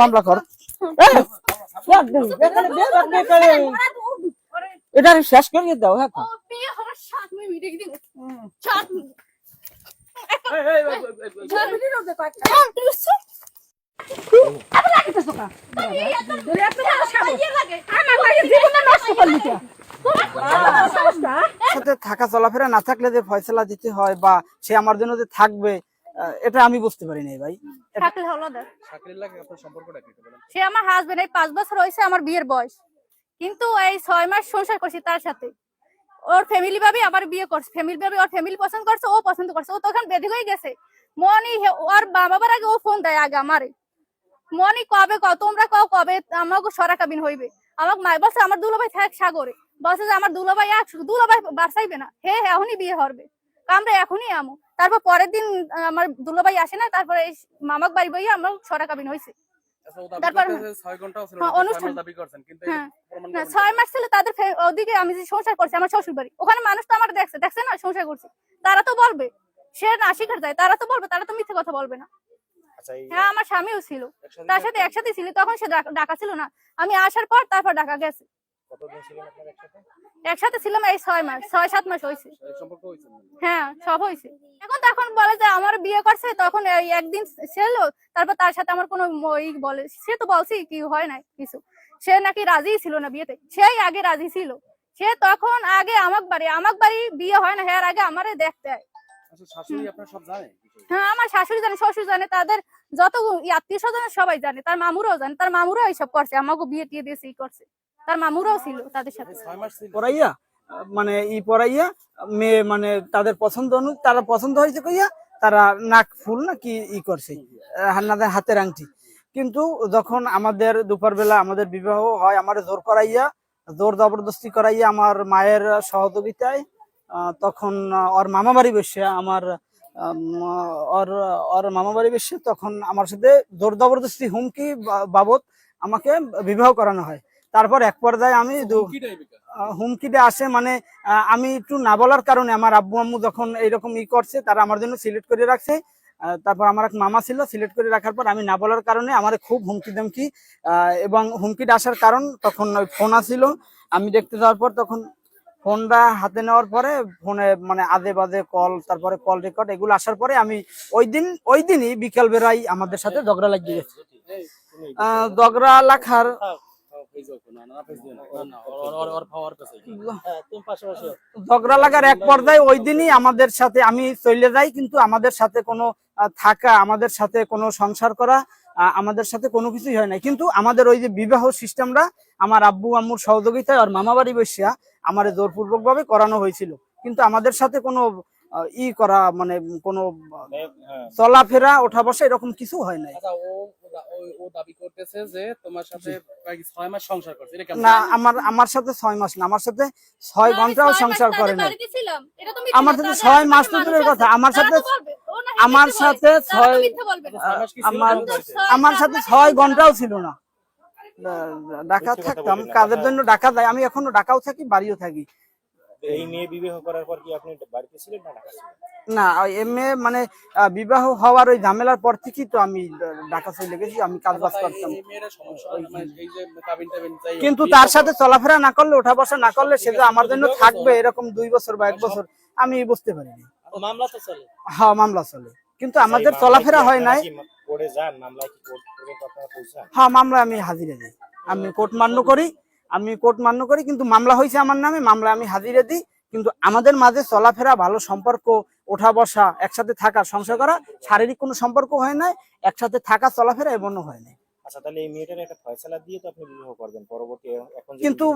মামলা কর এটা শেষ করিয়ে দাও হ্যাঁ থাকা চলাফেরা না থাকলে যে ফয়সালা দিতে হয় বা সে আমার জন্য যে থাকবে এটা আমি বুঝতে পারি নাই ভাই। থাকলে হলো না শাকিরের লাগে আপনার সম্পর্কটা কি বলেন? সে আমার হাজবেন্ড এই পাঁচ বছর হয়েছে আমার বিয়ের বয়স। কিন্তু এই ছয় মাস সংসার করছি তার সাথে। ওর ফ্যামিলি ভাবে আবার বিয়ে করছে। ফ্যামিলি ভাবে ওর ফ্যামিলি পছন্দ করছে ও পছন্দ করছে। ও তখন বেঁধে হয়ে গেছে। মনি ওর মা বাবার আগে ও ফোন দেয় আগে আমারে। মনি কবে ক তোমরা কও কবে আমাকে সরা কাবিন হইবে? আমাকে মা বলছে আমার দুলাভাই থাক সাগরে। বলছে যে আমার দুলাভাই এক দুলাভাই বাড়সাইবে না। হে হে এখনই বিয়ে হবে আমরা এখনই আমো। তারপর পরের দিন আমার দুলাভাই আসে না তারপরে এই মামাক বাড়ি বইয়া আমরা সরা কাবিন হয়েছে আচ্ছা, তারপর- হ্যাঁ, অনুষ্ঠান। হ্যাঁ। এটা প্রমাণ না করবেন ছয় মাস ছিল তাদের ওদিকে আমি যে সংসার করছি আমার শ্বশুর বাড়ি। ওখানে মানুষ তো আমার দেখছে দেখছে না সংসার করছি। তারা তো বলবে সে না শিখার যায় তারা তো বলবে তারা তো মিথ্যে কথা বলবে না। আচ্ছা, হ্যাঁ আমার স্বামীও ছিল। তার সাথে একসাথে ছিল তখন সে ডাকা ছিল না। আমি আসার পর তারপর ডাকা গেছে। একসাথে? ছিলাম এই ছয় মাস ছয় সাত মাস হয়েছে? হ্যাঁ সব হয়েছে এখন তখন বলে যে আমার বিয়ে করছে তখন এই একদিন ছিল তারপর তার সাথে আমার কোনো ই বলে সে তো বলছি কি হয় না কিছু সে নাকি রাজি ছিল না বিয়েতে সেই আগে রাজি ছিল সে তখন আগে আমাক বাড়ি আমাক বাড়ি বিয়ে হয় না হ্যাঁ আগে আমারে দেখতে হয় আচ্ছা? হ্যাঁ আমার শাশুড়ি জানে শ্বশুর জানে তাদের যত আত্মীয় স্বজন সবাই জানে তার মামুরাও জানে তার মামুরাও এইসব করছে আমাকে বিয়ে টিয়ে দিয়েছে ই করছে তার মামুরাও ছিল তাদের সাথে। এই ছয় মাস ছিল? পড়াইয়া মানে ই পড়াইয়া মেয়ে মানে তাদের পছন্দ অনু তারা পছন্দ হয়েছে কইয়া তারা নাক ফুল না কি ই করছে হান্নাদের হাতের আংটি। কিন্তু যখন আমাদের দুপুরবেলা আমাদের বিবাহ হয় আমার জোর করাইয়া জোর জবরদস্তি করাইয়া আমার মায়ের সহযোগিতায় তখন ওর মামা বাড়ি বসে আমার আম, ওর ওর মামা বাড়ি বসে তখন আমার সাথে জোর জবরদস্তি হুমকি বাবদ আমাকে বিবাহ করানো হয়। তারপর এক পর্যায়ে আমি হুমকিটা আসে মানে আমি একটু না বলার কারণে আমার আব্বু আম্মু যখন এইরকম ই করছে তারা আমার জন্য সিলেক্ট করে রাখছে। তারপর আমার এক মামা ছিল সিলেক্ট করে রাখার পর আমি না বলার কারণে আমার খুব হুমকি দমকি এবং হুমকিটা আসার কারণ তখন ওই ফোন আসছিল আমি দেখতে যাওয়ার পর তখন ফোনটা হাতে নেওয়ার পরে ফোনে মানে আদে বাদে কল তারপরে কল রেকর্ড এগুলো আসার পরে আমি ওই দিন ওই দিনই বিকাল বেলায় আমাদের সাথে ঝগড়া লাগিয়ে গেছে। ঝগড়া লাখার না, না, না। না, না। ঝগড়া লাগার এক পর্যায়ে ওই দিনই আমাদের সাথে আমি চলে যাই কিন্তু আমাদের সাথে কোনো থাকা আমাদের সাথে কোনো সংসার করা আমাদের সাথে কোনো কিছুই হয় নাই। কিন্তু আমাদের ওই যে বিবাহ সিস্টেমটা আমার আব্বু আম্মুর সহযোগিতায় আর মামাবাড়ি বসিয়া আমার জোরপূর্বক ভাবে করানো হয়েছিল। কিন্তু আমাদের সাথে কোনো ই করা মানে কোনো চলাফেরা ওঠা বসা এরকম কিছু হয় নাই। আচ্ছা, ও- ও দা- ও- ও দাবি করতেছে যে তোমার সাথে ছয় মাস সংসার করছে? না আমার আমার সাথে ছয় মাস না আমার সাথে ছয় ঘন্টাও সংসার করে নাই। আমার সাথে ছয় মাস তো দূরের কথা, আমার সাথে- আমার সাথে ছয় আমার আমার সাথে ছয় ঘন্টাও ছিল না। ঢাকা থাকতাম কাজের জন্য ঢাকা যাই আমি এখনও ঢাকাও থাকি বাড়িও থাকি। এই মেয়ে বিবাহ করার পর কি আপনি বাড়িতে ছিলেন না ঢাকা ছিলেন? না এমএ মানে বিবাহ হওয়ার ওই ঝামেলার পর থেকেই তো আমি ঢাকা চলে গেছি আমি কাজ বাজ আচ্ছা, করতাম। মানে কিন্তু তার সাথে চলাফেরা না করলে ওঠা বসা না করলে সে যে আমার জন্য থাকবে এরকম দুই বছর বা এক বছর আমি বুঝতে পারিনি। মামলা তো চলে। হ্যাঁ মামলা চলে। কিন্তু আমাদের চলাফেরা হয় নাই। হ্যাঁ মামলা আমি হাজিরে দিই। আমি কোর্ট মান্য করি। আমি কোর্ট মান্য করি কিন্তু মামলা হয়েছে আমার নামে মামলা আমি হাজিরে দিই কিন্তু আমাদের মাঝে চলাফেরা ভালো সম্পর্ক ওঠা বসা একসাথে থাকা সংসার করা শারীরিক কোনো সম্পর্ক হয় নাই একসাথে থাকা চলাফেরা এমনও হয় নাই। আচ্ছা তাহলে এই মেয়েটার একটা ফয়সালা দিয়ে তো আপনি বিবাহ করবেন পরবর্তী এখন কিন্তু